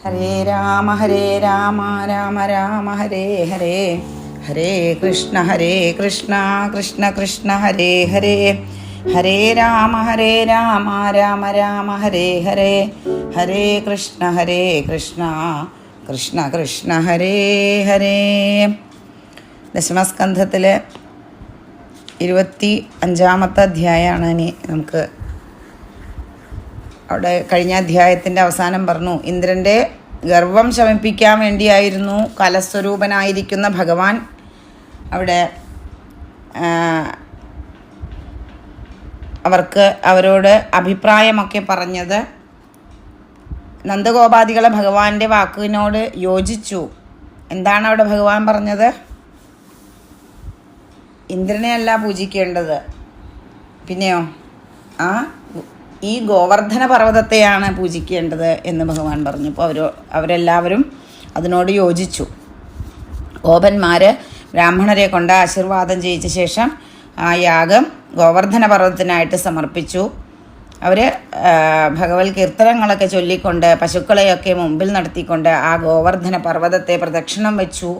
ഹരേ രാമ ഹരേ രാമ രാമ രാമ ഹരേ ഹരേ. ഹരേ കൃഷ്ണ ഹരേ കൃഷ്ണ കൃഷ്ണ കൃഷ്ണ ഹരേ ഹരേ. ഹരേ രാമ ഹരേ രാമ രാമ രാമ ഹരേ ഹരേ. ഹരേ കൃഷ്ണ ഹരേ കൃഷ്ണ കൃഷ്ണ കൃഷ്ണ ഹരേ ഹരേ. ദശമസ്കന്ധത്തിലെ ഇരുപത്തി അഞ്ചാമത്തെ അധ്യായമാണ് ഇനി നമുക്ക് അവിടെ കഴിഞ്ഞ അധ്യായത്തിന്റെ അവസാനം പറഞ്ഞു ഇന്ദ്രന്റെ ഗർവം ശമിപ്പിക്കാൻ വേണ്ടിയായിരുന്നു കലസ്വരൂപനായിരിക്കുന്ന ഭഗവാൻ അവിടെ അവർക്ക് അവരോട് അഭിപ്രായമൊക്കെ പറഞ്ഞത്. നന്ദഗോപാദികളെ ഭഗവാന്റെ വാക്കിനോട് യോജിച്ചു. എന്താണ് അവിടെ ഭഗവാൻ പറഞ്ഞത്? ഇന്ദ്രനെ അല്ല പൂജിക്കേണ്ടത്. പിന്നെയോ? ആ ഈ ഗോവർദ്ധന പർവതത്തെയാണ് പൂജിക്കേണ്ടത് എന്ന് ഭഗവാൻ പറഞ്ഞപ്പോൾ അവർ അവരെല്ലാവരും അതിനോട് യോജിച്ചു. ഗോപന്മാർ ബ്രാഹ്മണരെ കൊണ്ട് ആശീർവാദം ചെയ്യിച്ച ശേഷം ആ യാഗം ഗോവർദ്ധന പർവതത്തിനായിട്ട് സമർപ്പിച്ചു. അവർ ഭഗവത് കീർത്തനങ്ങളൊക്കെ ചൊല്ലിക്കൊണ്ട് പശുക്കളെയൊക്കെ മുമ്പിൽ നടത്തിക്കൊണ്ട് ആ ഗോവർദ്ധന പർവതത്തെ പ്രദക്ഷിണം വെച്ചു.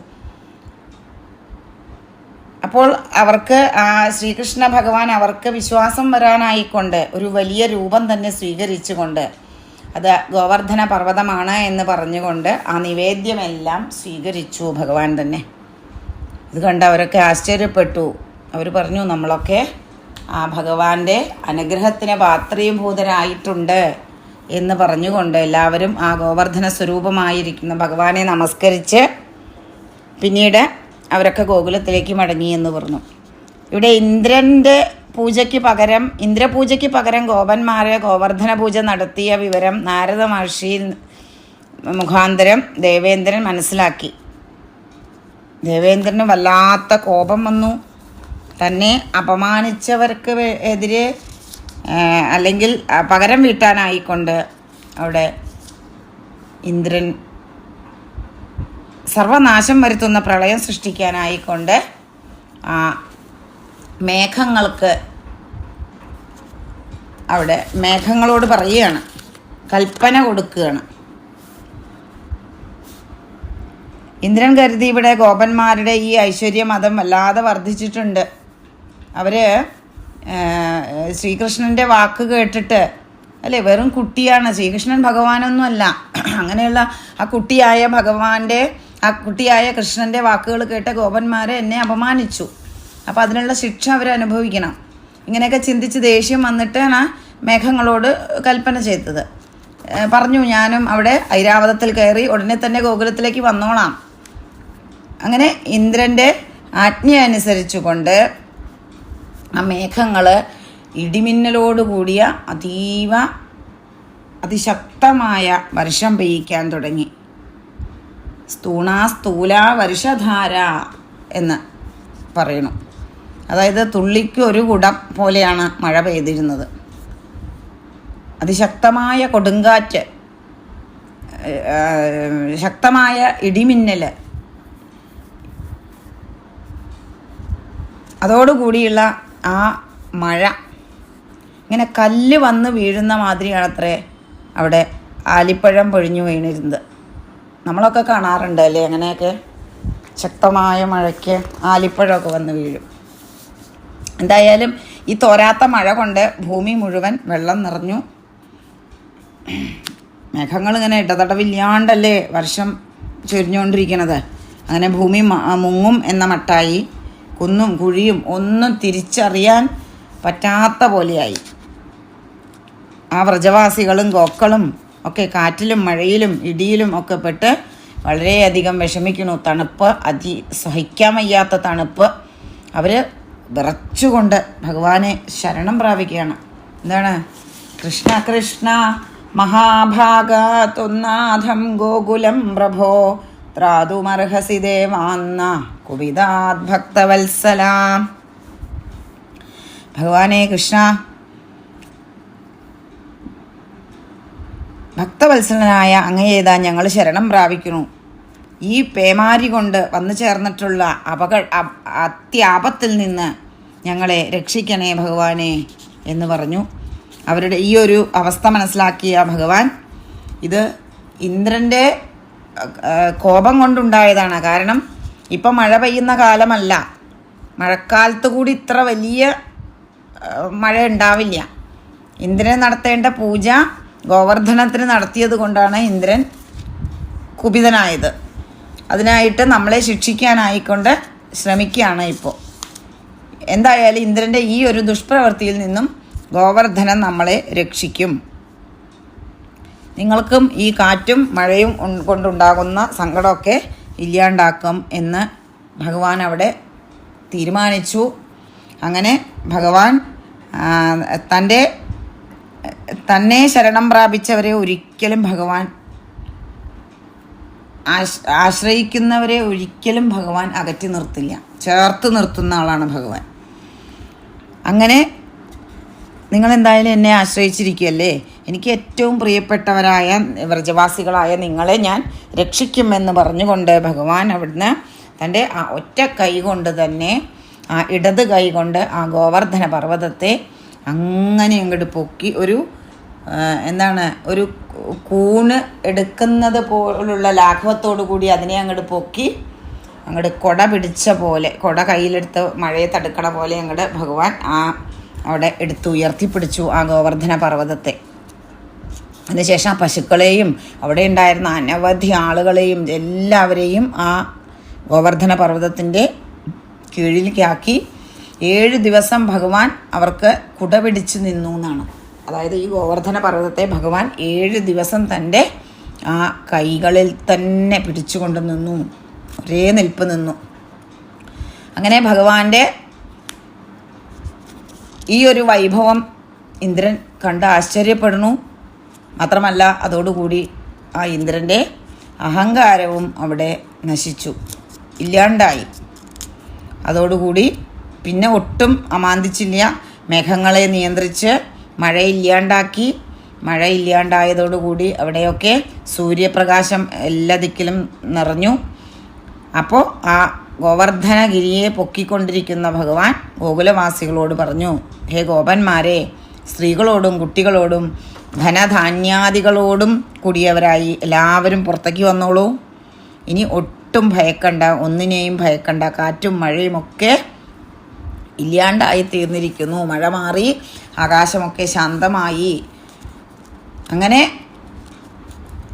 അപ്പോൾ അവർക്ക് ആ ശ്രീകൃഷ്ണ ഭഗവാൻ അവർക്ക് വിശ്വാസം വരാനായിക്കൊണ്ട് ഒരു വലിയ രൂപം തന്നെ സ്വീകരിച്ചുകൊണ്ട് അത് ഗോവർദ്ധന പർവതമാണ് എന്ന് പറഞ്ഞുകൊണ്ട് ആ നിവേദ്യമെല്ലാം സ്വീകരിച്ചു ഭഗവാൻ തന്നെ. ഇത് കണ്ട് അവരൊക്കെ ആശ്ചര്യപ്പെട്ടു. അവർ പറഞ്ഞു നമ്മളൊക്കെ ആ ഭഗവാന്റെ അനുഗ്രഹത്തിന് പാത്രീഭൂതരായിട്ടുണ്ട് എന്ന് പറഞ്ഞുകൊണ്ട് എല്ലാവരും ആ ഗോവർദ്ധന സ്വരൂപമായിരിക്കുന്ന ഭഗവാനെ നമസ്കരിച്ച് പിന്നീട് അവരൊക്കെ ഗോകുലത്തിലേക്ക് മടങ്ങി എന്ന് പറഞ്ഞു. ഇവിടെ ഇന്ദ്രന്റെ പൂജയ്ക്ക് പകരം ഇന്ദ്രപൂജയ്ക്ക് പകരം ഗോപന്മാരെ ഗോവർദ്ധന പൂജ നടത്തിയ വിവരം നാരദ മഹർഷി മുഖാന്തരം ദേവേന്ദ്രൻ മനസ്സിലാക്കി. ദേവേന്ദ്രന് വല്ലാത്ത കോപം വന്നു. തന്നെ അപമാനിച്ചവർക്ക് എതിരെ അല്ലെങ്കിൽ പകരം വീട്ടാനായിക്കൊണ്ട് അവിടെ ഇന്ദ്രൻ സർവനാശം വരുത്തുന്ന പ്രളയം സൃഷ്ടിക്കാനായിക്കൊണ്ട് മേഘങ്ങൾക്ക് അവിടെ മേഘങ്ങളോട് പറയുകയാണ്. കൽപ്പന കൊടുക്കുകയാണ്. ഇന്ദ്രൻ കരുതി ഇവിടെ ഗോപന്മാരുടെ ഈ ഐശ്വര്യ മതം വല്ലാതെ വർദ്ധിച്ചിട്ടുണ്ട്. അവർ ശ്രീകൃഷ്ണന്റെ വാക്ക് കേട്ടിട്ട് അല്ലേ വെറും കുട്ടിയാണ്. ശ്രീകൃഷ്ണൻ ഭഗവാനൊന്നുമല്ല. അങ്ങനെയുള്ള ആ കുട്ടിയായ ഭഗവാന്റെ ആ കുട്ടിയായ കൃഷ്ണന്റെ വാക്കുകൾ കേട്ട ഗോപന്മാരെ എന്നെ അപമാനിച്ചു. അപ്പോൾ അതിനുള്ള ശിക്ഷ അവർ അനുഭവിക്കണം. ഇങ്ങനെയൊക്കെ ചിന്തിച്ച് ദേഷ്യം വന്നിട്ടാണ് മേഘങ്ങളോട് കൽപ്പന ചെയ്തത്. പറഞ്ഞു ഞാനും അവിടെ ഐരാവതത്തിൽ കയറി ഉടനെ തന്നെ ഗോകുലത്തിലേക്ക് വന്നോളാം. അങ്ങനെ ഇന്ദ്രന്റെ ആജ്ഞ അനുസരിച്ചുകൊണ്ട് ആ മേഘങ്ങൾ ഇടിമിന്നലോട് കൂടിയ അതീവ അതിശക്തമായ വർഷം പെയ്യിക്കാൻ തുടങ്ങി. സ്തൂണാ സ്ഥൂല വർഷധാര എന്ന് പറയുന്നു അതായത് തുള്ളിക്ക് ഒരു കുടം പോലെയാണ് മഴ പെയ്തിരുന്നത്. അതിശക്തമായ കൊടുങ്കാറ്റ് ശക്തമായ ഇടിമിന്നൽ അതോടുകൂടിയുള്ള ആ മഴ. ഇങ്ങനെ കല്ല് വന്ന് വീഴുന്ന മാതിരിയാണത്രേ അവിടെ ആലിപ്പഴം പൊഴിഞ്ഞു വീണിരുന്നത്. നമ്മളൊക്കെ കാണാറുണ്ട് അല്ലേ? അങ്ങനെയൊക്കെ ശക്തമായ മഴയ്ക്ക് ആലിപ്പഴമൊക്കെ വന്ന് വീഴും. എന്തായാലും ഈ തോരാത്ത മഴ കൊണ്ട് ഭൂമി മുഴുവൻ വെള്ളം നിറഞ്ഞു. മേഘങ്ങൾ ഇങ്ങനെ ഇടതടവില്ലാണ്ടല്ലേ വർഷം ചൊരിഞ്ഞുകൊണ്ടിരിക്കണത്? അങ്ങനെ ഭൂമി മുങ്ങും എന്ന മട്ടായി. കുന്നും കുഴിയും ഒന്നും തിരിച്ചറിയാൻ പറ്റാത്ത പോലെയായി. ആ വ്രജവാസികളും ഗോക്കളും ഒക്കെ കാറ്റിലും മഴയിലും ഇടിയിലും ഒക്കെ പെട്ട് വളരെയധികം വിഷമിക്കുന്നു. തണുപ്പ് അതി സഹിക്കാൻ വയ്യാത്ത തണുപ്പ്. അവർ വിറച്ചുകൊണ്ട് ഭഗവാനെ ശരണം പ്രാപിക്കുകയാണ്. എന്താണ്? കൃഷ്ണ കൃഷ്ണ മഹാഭാഗത്തൊന്നാഥം ഗോകുലം പ്രഭോ ത്രാതുമർഹസി ദേവാന്ന കുപിതാത് ഭക്തവത്സലാം. ഭഗവാനെ കൃഷ്ണ ഭക്തവത്സലനായ അങ്ങയേതാ ഞങ്ങൾ ശരണം പ്രാപിക്കുന്നു. ഈ പേമാരി കൊണ്ട് വന്നു ചേർന്നിട്ടുള്ള അപക അത്യാപത്തിൽ നിന്ന് ഞങ്ങളെ രക്ഷിക്കണേ ഭഗവാനെ എന്ന് പറഞ്ഞു. അവരുടെ ഈ ഒരു അവസ്ഥ മനസ്സിലാക്കിയ ഭഗവാൻ ഇത് ഇന്ദ്രന്റെ കോപം കൊണ്ടുണ്ടായതാണ്. കാരണം ഇപ്പം മഴ പെയ്യുന്ന കാലമല്ല. മഴക്കാലത്ത് കൂടി ഇത്ര വലിയ മഴ ഉണ്ടാവില്ല. ഇന്ദ്രൻ നടത്തേണ്ട പൂജ ഗോവർദ്ധനത്തിന് നടത്തിയത് കൊണ്ടാണ് ഇന്ദ്രൻ കുപിതനായത്. അതിനായിട്ട് നമ്മളെ ശിക്ഷിക്കാനായിക്കൊണ്ട് ശ്രമിക്കുകയാണ് ഇപ്പോൾ. എന്തായാലും ഇന്ദ്രന്റെ ഈ ഒരു ദുഷ്പ്രവൃത്തിയിൽ നിന്നും ഗോവർദ്ധനൻ നമ്മളെ രക്ഷിക്കും. നിങ്ങൾക്കും ഈ കാറ്റും മഴയും കൊണ്ടുണ്ടാകുന്ന സങ്കടമൊക്കെ ഇല്ലാണ്ടാക്കും എന്ന് ഭഗവാൻ അവിടെ തീരുമാനിച്ചു. അങ്ങനെ ഭഗവാൻ തന്റെ തന്നെ ശരണം പ്രാപിച്ചവരെ ഒരിക്കലും ഭഗവാൻ ആശ്- ആശ്രയിക്കുന്നവരെ ഒരിക്കലും ഭഗവാൻ അകറ്റി നിർത്തില്ല. ചേർത്ത് നിർത്തുന്ന ആളാണ് ഭഗവാൻ. അങ്ങനെ നിങ്ങൾ എന്തായാലും എന്നെ ആശ്രയിച്ചിരിക്കുകയല്ലേ? എനിക്ക് ഏറ്റവും പ്രിയപ്പെട്ടവരായ വ്രജവാസികളായ നിങ്ങളെ ഞാൻ രക്ഷിക്കുമെന്ന് പറഞ്ഞുകൊണ്ട് ഭഗവാൻ അവിടുന്ന് തന്റെ ആ ഒറ്റ കൈ കൊണ്ട് തന്നെ ആ ഇടത് കൈ കൊണ്ട് ആ ഗോവർദ്ധന പർവതത്തെ അങ്ങനെ അങ്ങോട്ട് പൊക്കി ഒരു എന്താണ് ഒരു കൂണ് എടുക്കുന്നത് പോലുള്ള ലാഘവത്തോടു കൂടി അതിനെ അങ്ങോട്ട് പൊക്കി അങ്ങോട്ട് കൊട പിടിച്ച പോലെ കൊട കയ്യിലെടുത്ത് മഴയെ തടുക്കണ പോലെ അങ്ങോട്ട് ഭഗവാൻ ആ അവിടെ എടുത്ത് ഉയർത്തിപ്പിടിച്ചു ആ ഗോവർദ്ധന പർവതത്തെ. അതിനുശേഷം ആ പശുക്കളെയും അവിടെ ഉണ്ടായിരുന്ന അനവധി ആളുകളെയും എല്ലാവരെയും ആ ഗോവർദ്ധന പർവതത്തിന്റെ കീഴിലേക്കാക്കി ഏഴ് ദിവസം ഭഗവാൻ അവർക്ക് കുട പിടിച്ചു നിന്നു എന്നാണ്. അതായത് ഈ ഗോവർദ്ധന പർവതത്തെ ഭഗവാൻ ഏഴ് ദിവസം തന്റെ ആ കൈകളിൽ തന്നെ പിടിച്ചുകൊണ്ട് നിന്നു. ഒരേ നിൽപ്പ് നിന്നു. അങ്ങനെ ഭഗവാന്റെ ഈ ഒരു വൈഭവം ഇന്ദ്രൻ കണ്ട് ആശ്ചര്യപ്പെടുന്നു. മാത്രമല്ല അതോടുകൂടി ആ ഇന്ദ്രന്റെ അഹങ്കാരവും അവിടെ നശിച്ചു. ഇല്ലാണ്ടായി. അതോടുകൂടി പിന്നെ ഒട്ടും അമാന്തിച്ചില്ല. മേഘങ്ങളെ നിയന്ത്രിച്ച് മഴയില്ലാണ്ടാക്കി മഴ ഇല്ലാണ്ടായതോടുകൂടി അവിടെയൊക്കെ സൂര്യപ്രകാശം എല്ലാ ദിക്കിലും നിറഞ്ഞു. അപ്പോൾ ആ ഗോവർദ്ധനഗിരിയെ പൊക്കിക്കൊണ്ടിരിക്കുന്ന ഭഗവാൻ ഗോകുലവാസികളോട് പറഞ്ഞു ഹേ ഗോപന്മാരെ സ്ത്രീകളോടും കുട്ടികളോടും ധനധാന്യാദികളോടും കൂടിയവരായി എല്ലാവരും പുറത്തേക്ക് വന്നോളൂ. ഇനി ഒട്ടും ഭയക്കണ്ട ഒന്നിനെയും ഭയക്കണ്ട കാറ്റും മഴയും ഒക്കെ ഇല്ലാണ്ടായി തീർന്നിരിക്കുന്നു. മഴ മാറി ആകാശമൊക്കെ ശാന്തമായി. അങ്ങനെ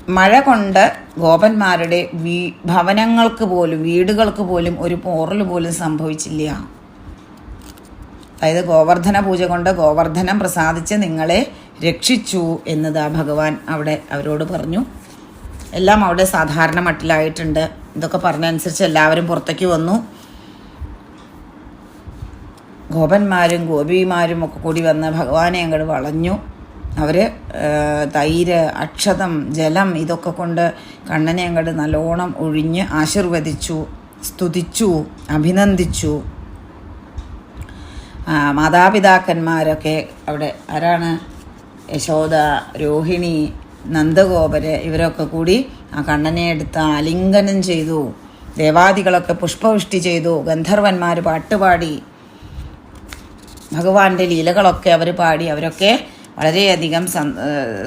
മഴ കൊണ്ട് ഗോപന്മാരുടെ വീ ഭവനങ്ങൾക്ക് പോലും വീടുകൾക്ക് പോലും ഒരു പോറൽ പോലും സംഭവിച്ചില്ല. അതായത് ഗോവർദ്ധന പൂജ കൊണ്ട് ഗോവർദ്ധനം പ്രസാദിച്ച് നിങ്ങളെ രക്ഷിച്ചു എന്നതാ ഭഗവാൻ അവിടെ അവരോട് പറഞ്ഞു. എല്ലാം അവിടെ സാധാരണ മട്ടിലായിട്ടുണ്ട്. ഇതൊക്കെ പറഞ്ഞനുസരിച്ച് എല്ലാവരും പുറത്തേക്ക് വന്നു. ഗോപന്മാരും ഗോപിമാരും ഒക്കെ കൂടി വന്ന് ഭഗവാനെ അങ്ങോട്ട് വളഞ്ഞു. അവർ തൈര് അക്ഷതം ജലം ഇതൊക്കെ കൊണ്ട് കണ്ണനെ അങ്ങോട്ട് നല്ലോണം ഒഴിഞ്ഞ് ആശീർവദിച്ചു സ്തുതിച്ചു അഭിനന്ദിച്ചു. മാതാപിതാക്കന്മാരൊക്കെ അവിടെ ആരാണ്? യശോദ രോഹിണി നന്ദഗോപര് ഇവരൊക്കെ കൂടി ആ കണ്ണനെ എടുത്ത് ആലിംഗനം ചെയ്തു. ദേവാദികളൊക്കെ പുഷ്പവൃഷ്ടി ചെയ്തു. ഗന്ധർവന്മാർ പാട്ടുപാടി. ഭഗവാന്റെ ലീലകളൊക്കെ അവർ പാടി അവരൊക്കെ വളരെയധികം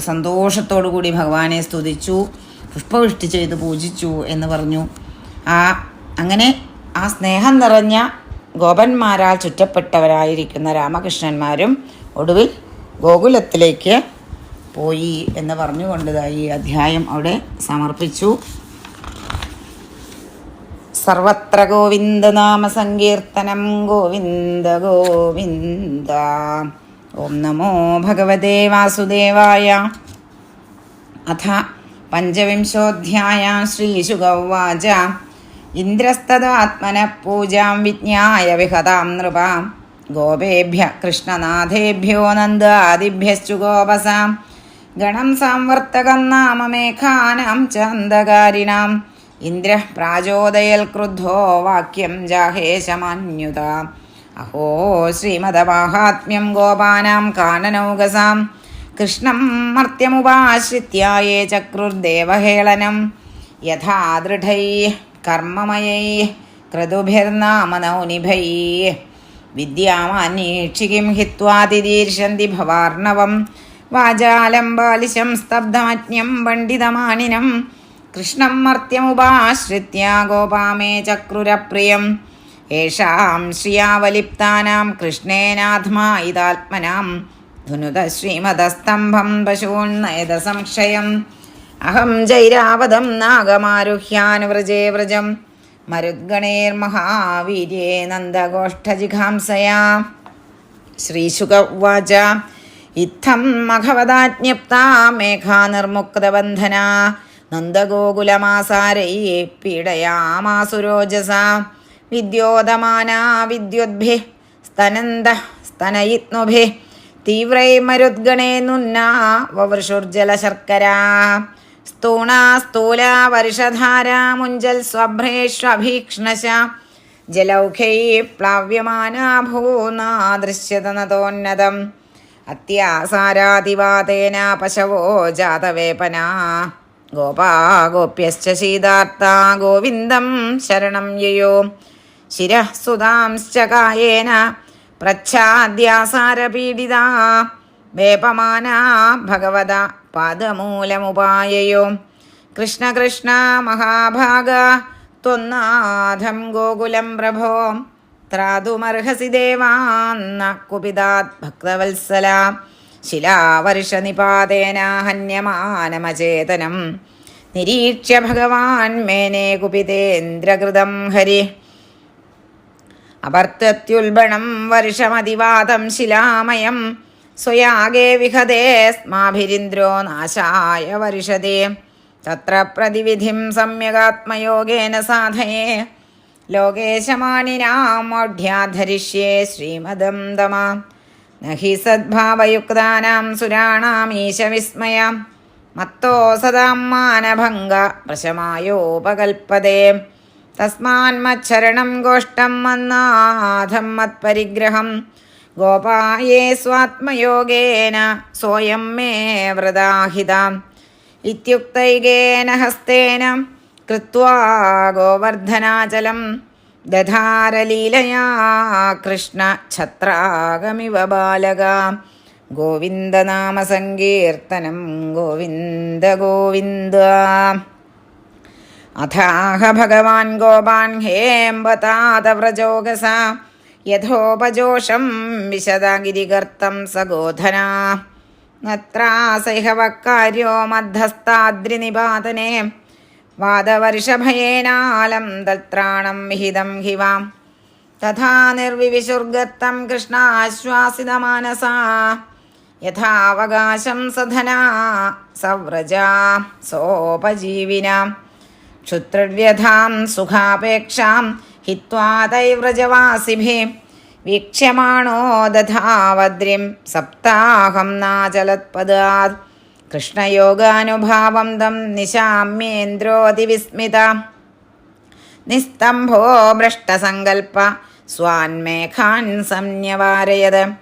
സന്തോഷത്തോടു കൂടി ഭഗവാനെ സ്തുതിച്ചു പുഷ്പവൃഷ്ടി ചെയ്ത് പൂജിച്ചു എന്ന് പറഞ്ഞു. ആ അങ്ങനെ ആ സ്നേഹം നിറഞ്ഞ ഗോപന്മാരാൽ ചുറ്റപ്പെട്ടവരായിരിക്കുന്ന രാമകൃഷ്ണന്മാരും ഒടുവിൽ ഗോകുലത്തിലേക്ക് പോയി എന്ന് പറഞ്ഞുകൊണ്ട് ഈ അധ്യായം അവിടെ സമർപ്പിച്ചു. സർവത്ര ഗോവിന്ദനാമ സങ്കീർത്തനം ഗോവിന്ദ ഗോവിന്ദ. ഓം നമോ ഭഗവതേ വാസുദേവായ. അഥ പഞ്ചവിംശോധ്യായ ശ്രീശുഗൗവാച ഇന്ദ്രസ്തദാത്മന പൂജാം വിജ്ഞായ വിഹതാം നൃപാം. ഗോപേഭ്യ കൃഷ്ണനാഥേഭ്യോ നന്ദാദിഭ്യശ്ചു ഗോപസാം. ഗണം സാംവർത്തകം നാമ ചന്ദകാരിണാം ഇന്ദ്ര പ്രാചോദയൽ ക്രുദ്ധോ വാക്യം ജാഹേശമാന്യുത. അഹോ ശ്രീമദമാഹാത്മ്യം ഗോപാനാം കാനനൗകസാം. കൃഷ്ണം മർത്യമുപാശ്രിത്യായേ ചക്രുർദേവഹേളനം. യഥാ ദൃഢൈ കർമ്മമയൈ ക്രതുഭിർനാമനൗനിഭൈ. വിദ്യാമാന്വേക്ഷികിം ഹിത്വാതിദീർഷന്തി ഭവാർണവം. വാചാലം ബാലിശം സ്തബ്ധമജ്ഞം പണ്ഡിതമാനിനം. കൃഷ്ണം മർത്യമുപാശ്രിത്യ ഗോപാമേ ചക്രുരപ്രിയം. യേഷാം ശ്രിയാവലിപ്താനാം കൃഷ്ണേനാത്മാ ഇതാത്മനാം ധുനുത ശ്രീമതസ്തംഭം പശൂന്നയത സംശയം അഹം ജൈരാവതം നാഗമാരുഹ്യാനുവ്രജേ വ്രജം. മരുദ്ഗണേർമഹാവീര്യേ നന്ദഗോഷ്ഠജിഘാംസയാ. ശ്രീശുക ഉവാച ഇത്തം മഘവദാജ്ഞപ്താ മേഘാനിർമുക്തബന്ധന. നന്ദഗോകുലമാസാരൈ പീഡയാമാസുരോജസ വിദ്യോതമാനാ വിദ്യുദ്ഭി സ്തനന്ത സ്തനയിത്നുഭി. തീവ്രൈ മരുദ്ഗണേ നുന്നാ വവൃഷുർജലശർക്കരാ. സ്ഥൂണാ സ്ഥൂലാ വർഷധാരാ മുഞ്ചൽ സ്വഭ്രേഷ്വഭീക്ഷ്ണശ. ജലൗഖൈ പ്ലാവ്യമാനാ ഭൂനാ ദൃശ്യത നതോന്നതം അത്യാസാരാതിവാതേന പശവോ ജാതവേപനാ. ഗോപാ ശീതാർത്താ ഗോവിന്ദം ശരണം യയോ. ശിരഃ സുതാംശ്ച കായേന പ്രച്ഛാദ്യാസാരപീഡിതാ. വേപമാനാ ഭഗവത പാദമൂലമുപായയോ. കൃഷ്ണകൃഷ്ണ കൃഷ്ണ മഹാഭാഗ ത്വന്നാഥം ഗോകുലം പ്രഭോ. ത്രാതുമർഹസി ദേവാന്ന കുപിതാത് ഭക്തവത്സല. ശിലാവർഷനിപാതേന ഹന്യമാനമചേതനം നിരീക്ഷ്യ ഭഗവാൻ മേനെ കുപിതേന്ദ്രകൃതം ഹരി. അപർത്തത്യുൽബണം വർഷമതിവാദം ശിലാമയം. സ്വയാഗേ വിഹതേ സ്മാഭിരിന്ദ്രോ നാശായ വർഷതേ തത്ര പ്രതിവിധിം സമ്യഗാത്മയോഗേന സാധയേ. ലോകേശമാണിനാമോഢ്യാധരിഷ്യേ ശ്രീമദം ദമ നഹി സദ്ഭാവയുക്താനാം സുരാണാമീശവിസ്മയാം മത്തോ സദാം മാനഭംഗ പ്രശമായോപകൽപ്പതേ. തസ്മാന്മച്ഛരണം ഗോഷ്ടം മന്നാഥം മത്പരിഗ്രഹം. ഗോപായേ സ്വാത്മയോഗേന സ്വയം മേ വ്രതാഹിതാം. ഇത്യുക്തൈകേന ഹസ്തേന കൃത്വാ ഗോവർദ്ധനാചലം. ദധാരലീലയാ കൃഷ്ണ ഛത്രാഗമിവ ബാലക. ഗോവിന്ദനാമസങ്കീർത്തനം ഗോവിന്ദ ഗോവിന്ദ. അഥാഹ ഭഗവാൻ ഗോപാൻ ഹേംബതാതവ്രജോഗസ യഥോപജോഷം വിശദഗിരികർത്തം സഗോധന. നത്രാസൈഹവക്കാര്യോ മധ്യസ്ഥാദ്രിനിപാതനെ വാദവർഷഭയേനാലം തത്രാണം വിഹിതം ഹിവാം. തഥാ നിർവിവിശുർഗത്തം കൃഷ്ണാശ്വാസിതമാനസാ. യഥാവകാശം സധനാ സവ്രജാ സോപജീവിനാം. ക്ഷുത്രവ്യഥാം സുഖാപേക്ഷാം ഹിത്വാ തൈവ്രജവാസിഭിः വീക്ഷ്യമാണോ ദധാവദ്രിം സപ്താഹം നാചലത്പദാത് കൃഷ്ണയോഗാനുഭാവം തം നിശാമ്യേന്ദ്രോതിവിസ്മിത നിസ്തംഭോ ഭ്രഷ്ടസങ്കൽപ്പ സ്വാൻമേഖാൻ സംന്യവാരയത്.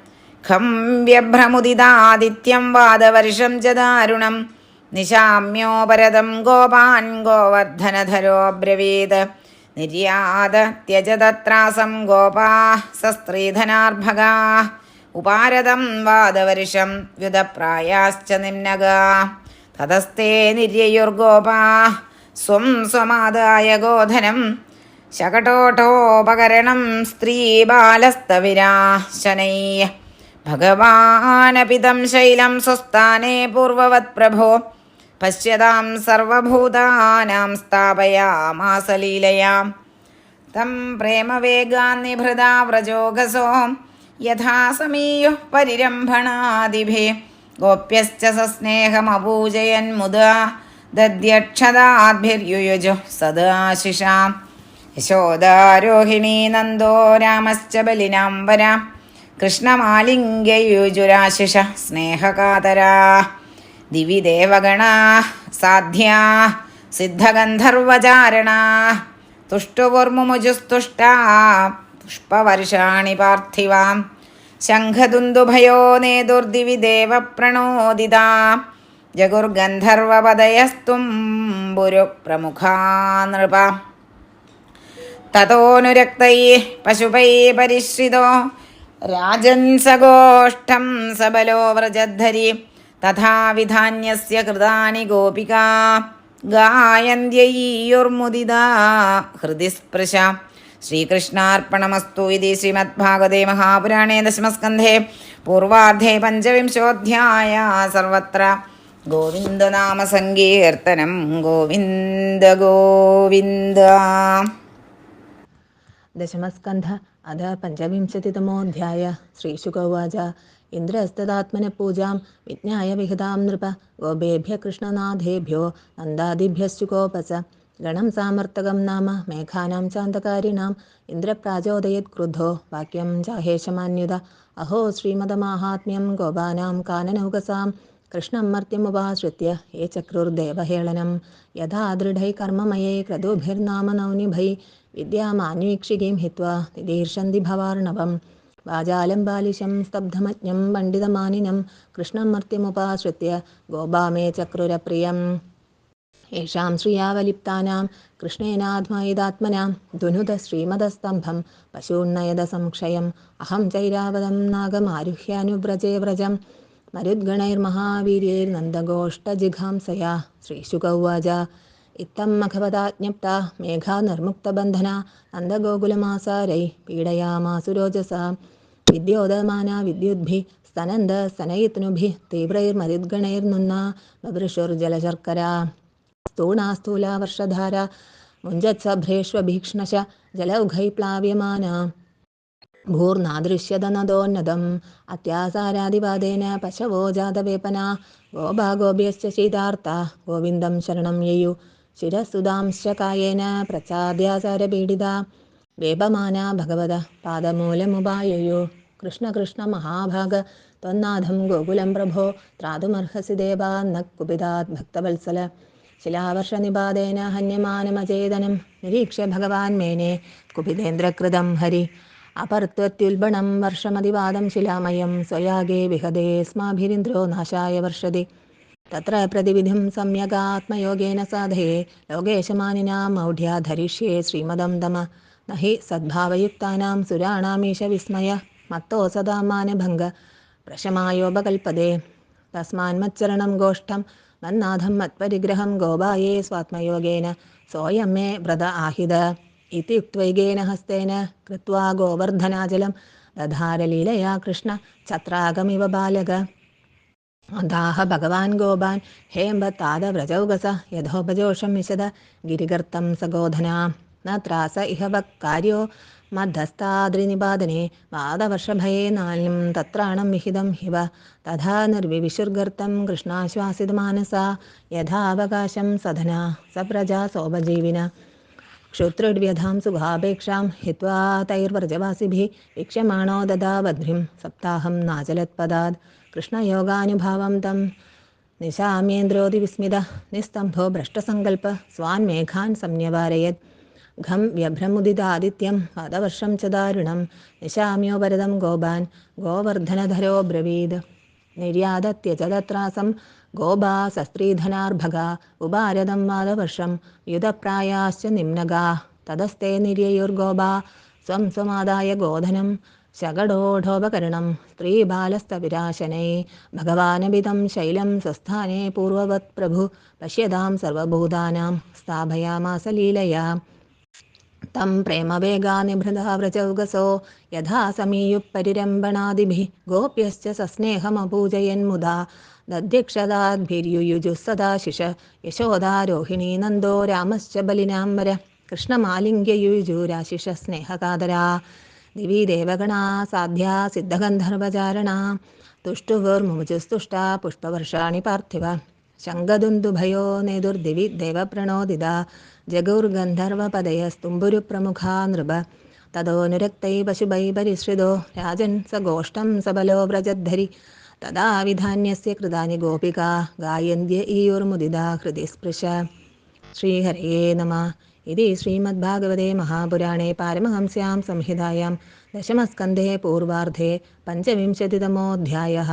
ഖം വ്യഭ്രമുദിതാദിത്യം വാദവർഷം ച ദാരുണം. നിശാമ്യോപരതം ഗോപാൻ ഗോവർദ്ധനധരോ ബ്രവീത്. നിര്യാത ത്യജതത്രാസം ഗോപാ സസ്ത്രീധനാർഭകാ. ഉപാരതം വാദവർഷം വ്യുതപ്രായാശ്ച നിമ്നഗാ തതസ്തേ നിര്യയുർഗോപാ. സ്വം സ്വമാതായ ഗോധനം. ശകടോട്ടോപകരണം സ്ത്രീബാലസ്തവിരാശനൈ ഭഗവാനപിതം ശൈലം സ്വസ്ഥാനേ പൂർവവത് പ്രഭോ. പശ്യതാം സർവഭൂതാനാം സ്ഥാപയാമാസലീലയാം. തം തം പ്രേമവേഗാന്നിഭൃതാ വ്രജോഗസോ. യഥാ സമീയുഃ പരിരംഭണാദിഭേ. ഗോപ്യശ്ച സസ്നേഹമപൂജയൻ മുദാ ദദ്യക്ഷതാദ്ഭിര്യുയുജു സദാശിഷാം യശോദാരോഹിണീ നന്ദോ രാമശ്ച ബലിനാംബര കൃഷ്ണമാലിംഗയുജുരാശിഷ സ്നേഹകാതരാ. ദിവി ദേവഗണാ സാധ്യാ സിദ്ധഗന്ധർവചാരണാ. തുഷ്ടുപുർമുമുജുസ്തുഷ്ടാ പുഷ്പവർഷാണി പാർത്ഥിവാം ശംഖദുന്ദുഭയോ നേതുർദിവി ദേവപ്രണോദിതാ ജഗുർഗന്ധർവപദയസ്തുംബുരു പ്രമുഖാ നൃപ തതോനുരക്തൈ പശുപൈ പരിശ്രിതോ രാജൻ സഗോഷ്ഠം സബലോ വ്രജദ്ധരി തഥാവിധാന്യസ്യ കൃതാനി ഗോപിക ഗായന്ത്യൈയുർമുദിതാ ഹൃദി സ്പൃശ ശ്രീകൃഷ്ണാർപ്പണമസ്തു ഇതി ശ്രീമദ്ഭാഗവതേ മഹാപുരാണേ ദശമസ്കന്ധേ. പൂർവാർദ്ധേ പഞ്ചവിംശോധ്യായ സർവത്ര. ഗോവിന്ദനാമസങ്കീർത്തനം ഗോവിന്ദ ഗോവിന്ദ. ദശമസ്കന്ധ അധ പഞ്ചവിംശതിതമോധ്യായ. ശ്രീശുഗോവാച ഇന്ദ്രഹസ്തദാത്മന പൂജാം വിജ്ഞായ വിഹിതാം നൃപ ഗോപേഭ്യ കൃഷ്ണനാഥേഭ്യോ നന്ദാദിഭ്യശ്ചുകോപസ गणं सामर्तकं नाम मेघानां चान्तकारिणाम् इन्द्रप्राचोदयत्क्रुद्धो वाक्यं चाहेशमान्युत अहो श्रीमदमाहात्म्यं गोपानां काननौकसां कृष्णं मर्त्यमुपाश्रित्य ये चक्रुर्देवहेളനം यथा दृढै कर्ममये क्रतुभिर्नाम नौनिभै विद्यामान्वीक्षिकीं हित्वा दिदीर्षन्ति भवार्णवं वाजालं बालिशं स्तब्धमज्ञं पण्डितमानिनं कृष्णं मर्त्यमुपाश्रित्य गोपामे चक्रुरप्रियम् യേഷാം ശ്രിയാവലിപ്താനാം കൃഷ്ണേനാത്മയതാത്മനാം ധുനുത ശ്രീമതസ്തംഭം പശൂണ്ണയത സംക്ഷയം അഹം ചൈരാവതം നാഗമാരുഹ്യാനുവ്രജേ വ്രജം മരുദ്ഗണൈർമഹാവീര്യൈർനന്ദഗോഷ്ടജിഘാംസയാ ശ്രീശുകൗവാച ഇത്തം മഖപതാജ്ഞപ്ത മേഘാനിർമുക്തബന്ധന നന്ദഗോകുലമാസാരൈ പീഡയാമാസുരോജസ വിദ്യോദമാന വിദ്യുദ്ഭി സ്തനന്ദ സ്തനയിത്നുഭി തീവ്രൈർമരുദ്ഗണൈർനുന്ന ബവൃഷുർജലശർക്കര സ്ഥൂണാസ്ഥൂലാവർഷധാര മുഞ്ചത്സഭ്രേഷ്വഭീക്ഷ്ണശ ജലൗഘൈപ്ലാവ്യമാന ഭൂർണാദൃശ്യത നദോന്നതം അത്യാസാരാധിപാതേന പശവോ ജാതവേപന ഗോപാഗോപ്യശ്ച ശീതാർത്ഥ ഗോവിന്ദം ശരണം യയു ശിരസുതാംശകായേന പ്രസാദ്യാസാരപീഡിത വേപമാന ഭഗവത പാദമൂലമുപായയോ കൃഷ്ണകൃഷ്ണ മഹാഭാഗ ത്വന്നാഥം ഗോകുലം പ്രഭോ ത്രാതുമർഹസി ദേവാ നക്കുപിതാത് ഭക്തവത്സല ശിലാവർഷനിപാതേന ഹന്യമാനമചേതനം. നിരീക്ഷ്യ ഭഗവാൻ മേനെ. കുപിതേന്ദ്രകൃതം ഹരി. അപർത്തത്യുൽബണം വർഷമതിവാദം ശിലാമയം. സ്വയാഗേ വിഹദേസ്മാഭിരിന്ദ്രോ നാശായ വർഷതി. തത്ര പ്രതിവിധിം സമ്യഗാത്മയോഗേന സാധയേ ലോകേശമാനിനാ മൗഢ്യാധരിഷ്യേ ശ്രീമദം തമ. നഹി സദ്ഭാവയുക്താനാം സുരാണാമീശ വിസ്മയ. മത്തോ സദാ മാനഭംഗ. പ്രശമായോപകൽപ്പതേ. തസ്മാന്മച്ചരണം ഗോഷ്ഠം. നന്നാഥം മത്പരിഗ്രഹം ഗോപായേ സ്വാത്മയോഗേന സോയമ്മേ വ്രത ആഹിത ഇതി ഉക്വൈകേന ഹസ്തേന കൃത്വാ ഗോവർദ്ധനാചലം ദധാരലീലയാ കൃഷ്ണ ഛത്രാഗമിവ ബാലക. അതാഹ ഭഗവാൻ ഗോപാൻ ഹേംബത്താദ വ്രജൗഗസ യഥോപജോഷം വിശദ ഗിരികർത്തം സഗോധനാം. ന ത്രാസ ഇഹ വക്കാര്യോ मध्यस्थाद्रिनिपादने वादवर्षभये नाल्यं तत्राणं विहितं हिव तथा निर्विविशुर्गर्तं कृष्णाश्वासितमानसा यथावकाशं सधना सप्रजा सोपजीविन क्षुत्रुड्व्यधां सुखापेक्षां हित्वा तैर्व्रजवासिभिः वीक्ष्यमाणो ददावध्रिं सप्ताहं नाचलत्पदात् कृष्णयोगानुभावं तं निशाम्येन्द्रोऽतिविस्मित निस्तम्भो भ्रष्टसङ्कल्प स्वान्मेघान् संन्यवारयत् ഘം വ്യഭ്രമുദിതാദിത്യം പാദവർഷം ച ദാരുണം. നിശാമ്യോ ഭരതം ഗോപാൻ ഗോവർദ്ധനധരോ ബ്രവീത്. നിര്യാതത്യചതത്രാസം ഗോപാ സസ്ത്രീധനാർഭക ഉപാരതം പാദവർഷം യുതപ്രായാശ്ച നിമ്നഗാ. തതസ്തേ നിര്യയുർഗോപാ സ്വം സ്വമാദായ ഗോധനം ശകടോഢോപകരണം സ്ത്രീബാലസ്തവിരാശനൈ ഭഗവാനപിതം ശൈലം സ്വസ്ഥാനേ പൂർവവത് പ്രഭു പശ്യതാം സർവഭൂതാനാം സ്ഥാപയാമാസലീലയാ. തം പ്രേമവേഗാനിഭൃതാവ്രചൗകസോ യഥാ സമീയുപ്പരിരംഭണാദിഭിः ഗോപ്യശ്ച സസ്നേഹമപൂജയന്മുദാ ദധ്യക്ഷതാദ്ഭിര്യുയുജുഃ സദാശിഷ യശോദാരോഹിണീ നന്ദോ രാമശ്ച ബലിനാംബര കൃഷ്ണമാലിംഗ്യയുജുരാശിഷ സ്നേഹകാതരാ ദിവി ദേവഗണാ സാധ്യാ സിദ്ധഗന്ധർവചാരണാ തുഷ്ടുവേർമുജുസ്തുഷ്ടാ പുഷ്പവർഷാണി പാർത്ഥിവ ശങ്കദുന്ദുഭയോ നേതുർദിവി ദേവപ്രണോദിത जगुर्गन्धर्वपदयस्तुम्बुरुप्रमुखा नृप तदोनुरक्तै पशुभै परिश्रितो राजन् स गोष्ठं सबलो व्रजद्धरि तदा विधान्यस्य कृतानि गोपिका गायन्त्य ईयुर्मुदिदा हृदि स्पृश श्रीहरये नमः इति श्रीमद्भागवते महापुराणे पारमहंस्यां संहितायां दशमस्कन्धे पूर्वार्धे पञ्चविंशतितमोऽध्यायः